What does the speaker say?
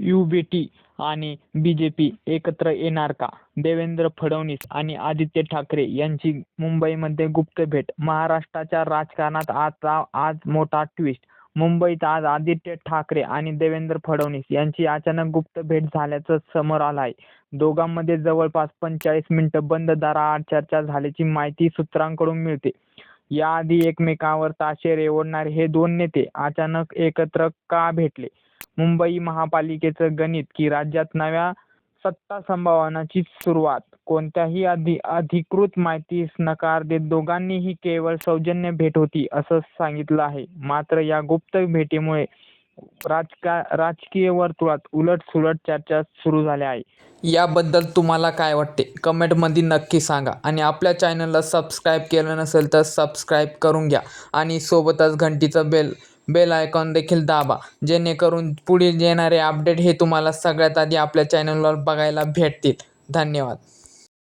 UBT आणि BJP एकत्र येणार का? देवेंद्र फडणवीस आणि आदित्य ठाकरे यांची मुंबईमध्ये गुप्त भेट महाराष्ट्राच्या राजकारणात आता आज मोठा ट्विस्ट मुंबईत आज आदित्य ठाकरे आणि देवेंद्र फडणवीस यांची अचानक गुप्त भेट झाल्याचं समोर आलं आहे. दोघांमध्ये जवळपास पंचेचाळीस मिनिटं बंद दाराआड चर्चा झाल्याची माहिती सूत्रांकडून मिळते. याआधी एकमेकांवर ताशेरे ओढणारे हे दोन नेते अचानक एकत्र का भेटले? मुंबई महापालिकेचं गणित की राज्यात नव्या सत्ता संभावनाची सुरुवात? कोणत्याही अधिकृत माहितीस नकार देत दोघांनीही केवळ सौजन्य भेट होती असं सांगितलं आहे. मात्र या गुप्त भेटीमुळे राजकीय वर्तुळात उलटसुलट चर्चा सुरू झाल्या आहे याबद्दल तुम्हाला काय वाटते? कमेंटमध्ये नक्की सांगा आणि आपल्या चॅनलला सबस्क्राईब केलं नसेल तर सबस्क्राईब करून घ्या आणि सोबतच घंटीचं बेल बेल आयकॉन देखील दाबा जेणेकरून पुढील येणारे अपडेट हे तुम्हाला सगळ्यात आधी आपल्या चॅनलवर बघायला भेटतील. धन्यवाद.